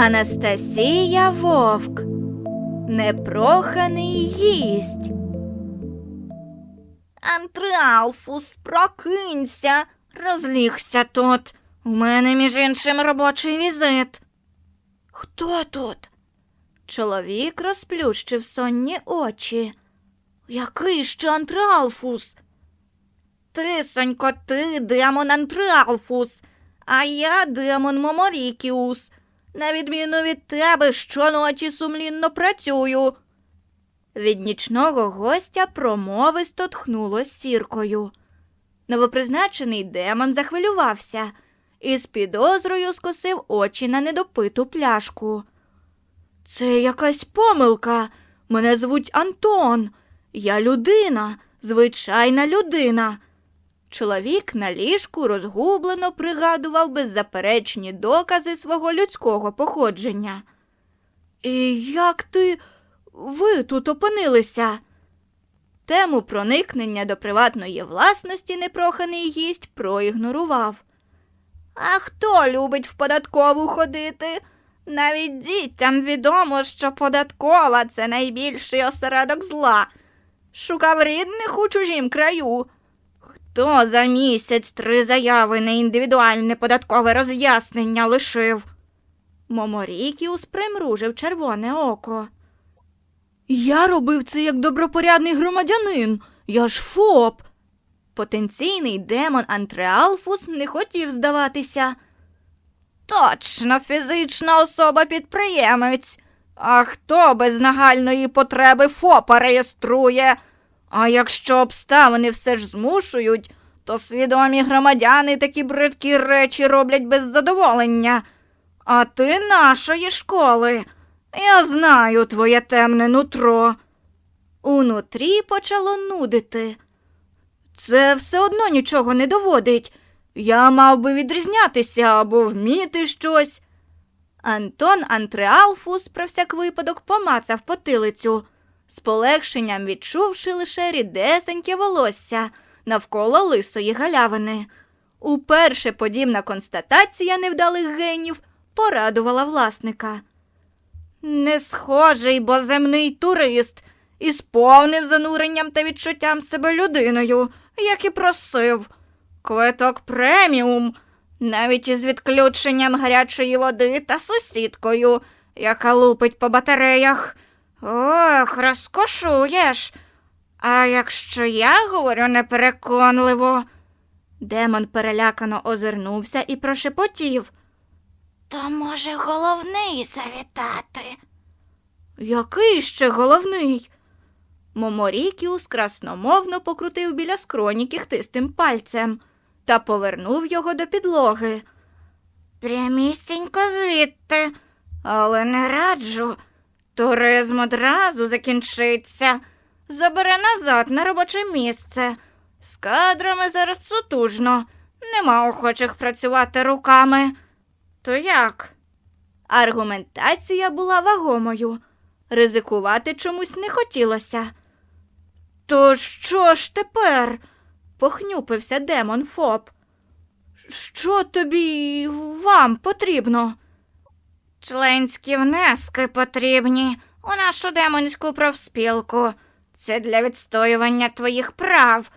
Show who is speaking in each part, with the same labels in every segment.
Speaker 1: Анастасія Вовк. Непроханий гість. Антреалфус, прокинься, розлігся тут. У мене, між іншим, робочий візит. Хто тут? Чоловік розплющив сонні очі. Який ще антреалфус? Ти, сонько, ти демон антреалфус, а я демон Моморікіус. На відміну від тебе, щоночі сумлінно працюю. Від нічного гостя промовисто тхнуло сіркою. Новопризначений демон захвилювався і з підозрою скосив очі на недопиту пляшку. Це якась помилка. Мене звуть Антон. Я людина, звичайна людина. Чоловік на ліжку розгублено пригадував беззаперечні докази свого людського походження. І як ти ви тут опинилися? Тему проникнення до приватної власності непроханий гість проігнорував. А хто любить в податкову ходити? Навіть дітям відомо, що податкова це найбільший осередок зла. Шукав рідних у чужім краю. Хто за місяць три заяви на індивідуальне податкове роз'яснення лишив? Моморікіус примружив червоне око. Я робив це як добропорядний громадянин. Я ж ФОП. Потенційний демон Антреалфус не хотів здаватися. Точно фізична особа підприємець. А хто без нагальної потреби ФОПа реєструє? А якщо обставини все ж змушують, то свідомі громадяни такі бридкі речі роблять без задоволення. А ти нашої школи. Я знаю твоє темне нутро. Унутрі почало нудити. Це все одно нічого не доводить. Я мав би відрізнятися або вміти щось. Антон Антреалфус про всяк випадок помацав потилицю, з полегшенням відчувши лише рідесеньке волосся навколо лисої галявини. Уперше подібна констатація невдалих генів порадувала власника. Не схожий, бо земний турист, із повним зануренням та відчуттям себе людиною, як і просив. Квиток преміум, навіть із відключенням гарячої води та сусідкою, яка лупить по батареях. Ох, розкошуєш. А якщо я говорю непереконливо. Демон перелякано озирнувся і прошепотів. То може головний завітати? Який ще головний? Моморікіус красномовно покрутив біля скроні кіхтистим пальцем та повернув його до підлоги. Прямісінько звідти, але не раджу. Туризм одразу закінчиться. Забере назад на робоче місце. З кадрами зараз сутужно. Нема охочих працювати руками. То як? Аргументація була вагомою. Ризикувати чомусь не хотілося. То що ж тепер? похнюпився демон Фоп. Що тобі вам потрібно? Членські внески потрібні у нашу демонську профспілку. Це для відстоювання твоїх прав,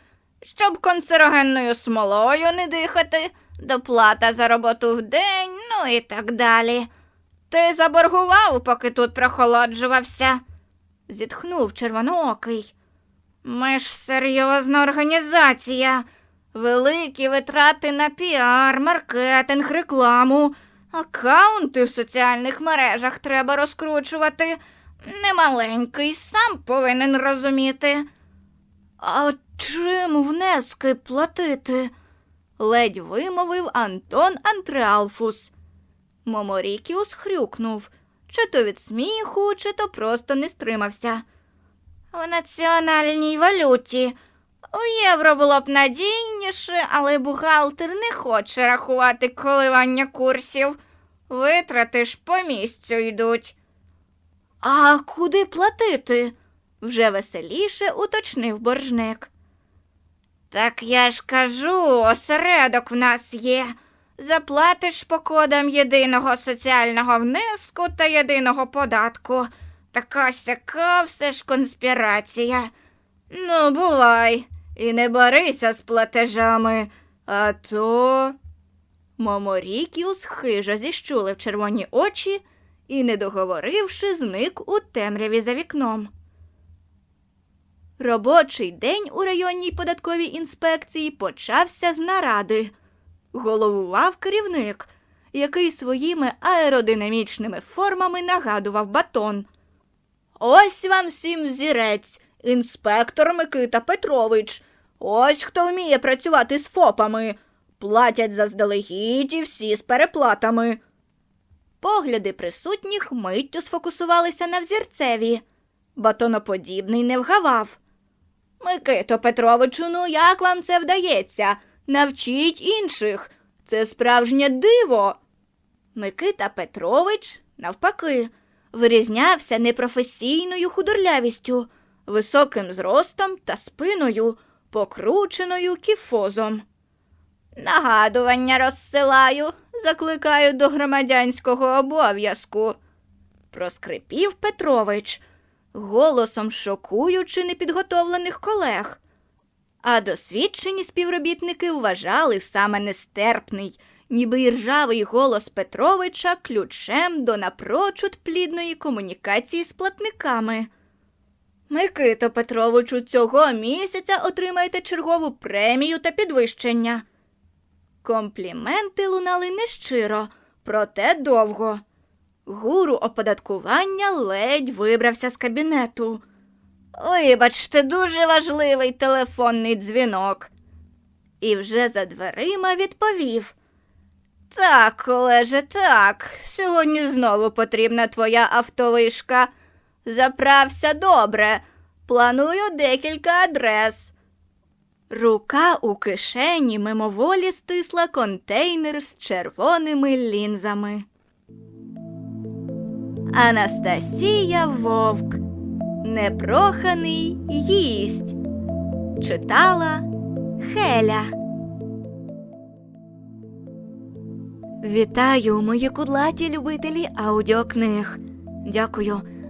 Speaker 1: щоб канцерогенною смолою не дихати, доплата за роботу в день, ну і так далі. Ти заборгував, поки тут прохолоджувався, зітхнув червоноокий. Ми ж серйозна організація. Великі витрати на піар, маркетинг, рекламу. Акаунти в соціальних мережах треба розкручувати. Немаленький, сам повинен розуміти. А чим внески платити? ледь вимовив Антон Антреалфус. Моморікіус хрюкнув, чи то від сміху, чи то просто не стримався. В національній валюті. У євро було б надійніше, але бухгалтер не хоче рахувати коливання курсів. Витрати ж по місцю йдуть. А куди платити? вже веселіше уточнив боржник. Так я ж кажу, осередок в нас є. Заплатиш по кодам єдиного соціального внеску та єдиного податку. Така сяка все ж конспірація. Ну, бувай, і не борися з платежами, а то. Моморікіус хижо зіщулив червоні очі і, не договоривши, зник у темряві за вікном. Робочий день у районній податковій інспекції почався з наради. Головував керівник, який своїми аеродинамічними формами нагадував батон. Ось вам всім взірець, інспектор Микита Петрович. Ось хто вміє працювати з ФОПами. Платять заздалегідь і всі з переплатами. Погляди присутніх миттю сфокусувалися на взірцеві. Батоноподібний не вгавав. Микито Петровичу, ну як вам це вдається? Навчіть інших. Це справжнє диво. Микита Петрович, навпаки, вирізнявся непрофесійною худорлявістю, високим зростом та спиною, покрученою кіфозом. Нагадування розсилаю, закликаю до громадянського обов'язку. Проскрипів Петрович, голосом шокуючи непідготовлених колег. А досвідчені співробітники вважали саме нестерпний, ніби і ржавий голос Петровича ключем до напрочуд плідної комунікації з платниками. Микито Петровичу, цього місяця отримаєте чергову премію та підвищення. Компліменти лунали нещиро, проте довго. Гуру оподаткування ледь вибрався з кабінету. Вибачте, дуже важливий телефонний дзвінок. І вже за дверима відповів. Так, Олеже, так. Сьогодні знову потрібна твоя автовишка. Заправся добре. Планую декілька адрес. Рука у кишені мимоволі стисла контейнер з червоними лінзами. Анастасія Вовк. Непроханий їсть. Читала Хеля. Вітаю, мої кудлаті любителі аудіокниг. Дякую